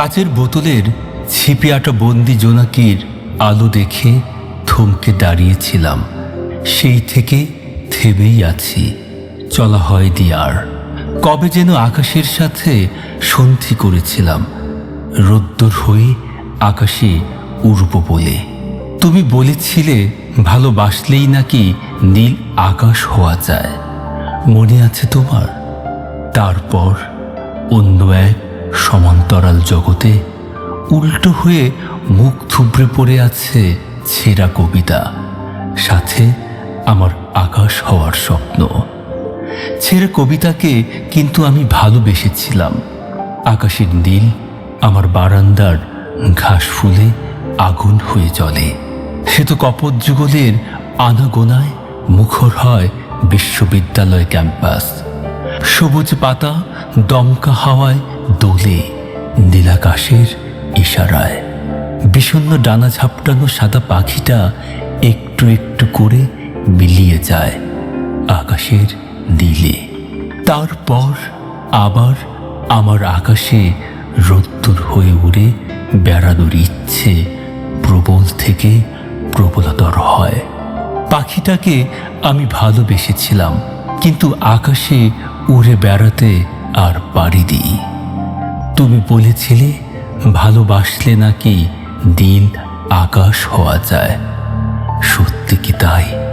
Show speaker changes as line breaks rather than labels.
কাচের বোতলের ছিপে আটা বন্দি জোনাকির আলো দেখে থমকে দাঁড়িয়েছিলাম। সেই থেকে থেমেই আছি। চলা হয়নি আর কবে যেন আকাশের সাথে সন্ধি করেছিলাম। রোদ্দুর হয়ে আকাশে উড়ব বলে। তুমি বলেছিলে ভালোবাসলেই নাকি নীল আকাশ হওয়া যায়। মনে আছে তোমার? তারপর অন্য এক সমান্তরাল জগতে উল্টো হয়ে মুখ থুবড়ে পড়ে আছে ছেঁড়া কবিতা। সাথে আমার আকাশ হওয়ার স্বপ্ন। ছেঁড়া কবিতাকে কিন্তু আমি ভালোবেসেছিলাম। আকাশের নীল, আমার বারান্দার ঘাস ফুলে আগুন হয়ে জ্বলে। সে তো কপত যুগলের আনাগোনায় মুখর হয় বিশ্ববিদ্যালয় ক্যাম্পাস। সবুজ পাতা দমকা হাওয়ায় দোলে। নীলাকাশের ইশারায়। বিষণ্ণ ডানা ঝাপটানো সাদা পাখিটা একটু একটু করে মিলিয়ে যায় আকাশের নীলে। তারপর আবার আমার আকাশে রোদ্দুর হয়ে উড়ে বেড়ানোর ইচ্ছে প্রবল থেকে প্রবলতর হয়। পাখিটাকে আমি ভালোবেসেছিলাম, কিন্তু আকাশে উড়ে বেড়াতে আর পারিনি। তুমি বলেছিলে ভালোবাসলে নাকি দিন আকাশ হওয়া যায়। সত্যি কি তাই?